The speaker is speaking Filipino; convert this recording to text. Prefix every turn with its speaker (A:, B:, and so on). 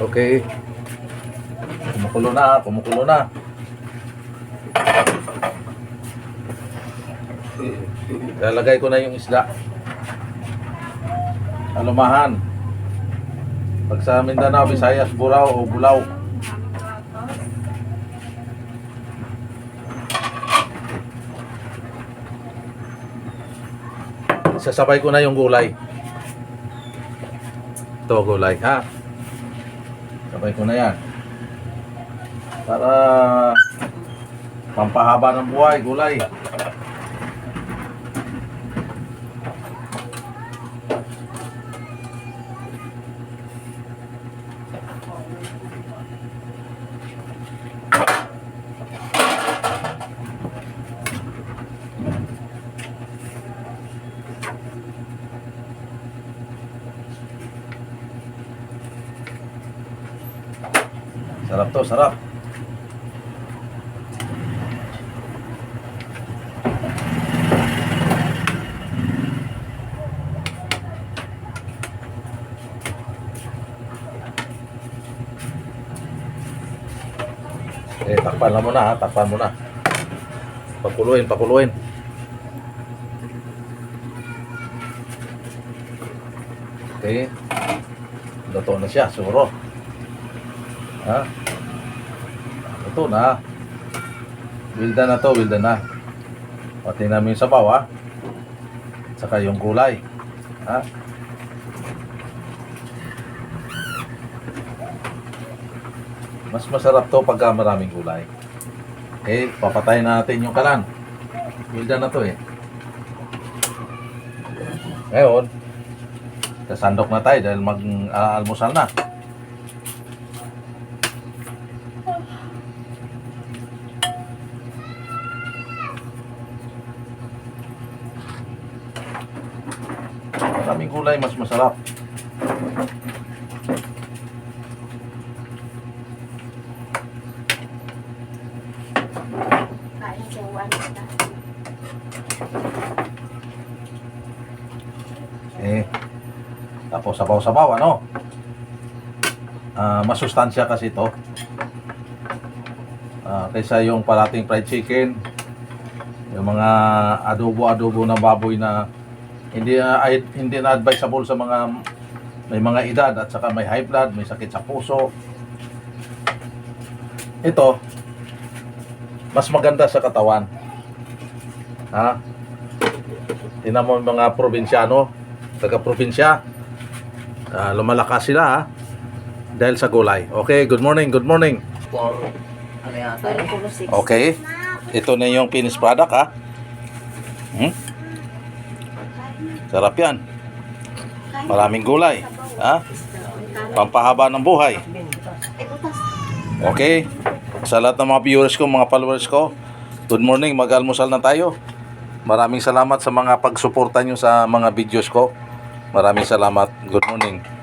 A: Okay. Kumukulo na, kumukulo na. Lalagay ko na yung isda. Alumahan. Pag sa Mindanao, Visayas, Burao o Bulaw. Sasabay ko na yung gulay. Ito gulay, ha? Sabay ko na yan. Para pampahaba ng buhay, gulay. Sarap to, sarap. Eh, takpan lang muna ha, takpan muna. Pakuluin, pakuluin. Okay. Luto na siya, siguro. Ha? Ito na. Wilda na to, wilda na. Pati namin yung sabaw, ha? Saka yung gulay. Ha? Mas masarap to pagka maraming gulay. Okay, papatayin natin yung kalan. Wilda na to eh. Ngayon, kasandok na tayo dahil mag-almusal na. Maraming gulay, mas masarap. Eh, tapos sabaw-sabaw, ano? Ah, masustansya kasi ito. Ah, kaysa yung parating fried chicken, yung mga adobo-adobo na baboy na hindi na ay, hindi na advisable sa mga may mga edad at saka may high blood, may sakit sa puso. Ito, mas maganda sa katawan. Ha? Tingnan mo mga probinsyano, taga-probinsya. Ah, lumalakas sila ha. Dahil sa gulay. Okay, good morning, good morning.
B: Ano.
A: Okay. Ito na yung finished product ha. Hmm? Sarap yan. Maraming gulay. Ha? Pampahaba ng buhay. Okay. Sa lahat ng mga viewers ko, mga followers ko, good morning, mag-almusal na tayo. Maraming salamat sa mga pagsuporta nyo sa mga videos ko. Maraming salamat. Good morning.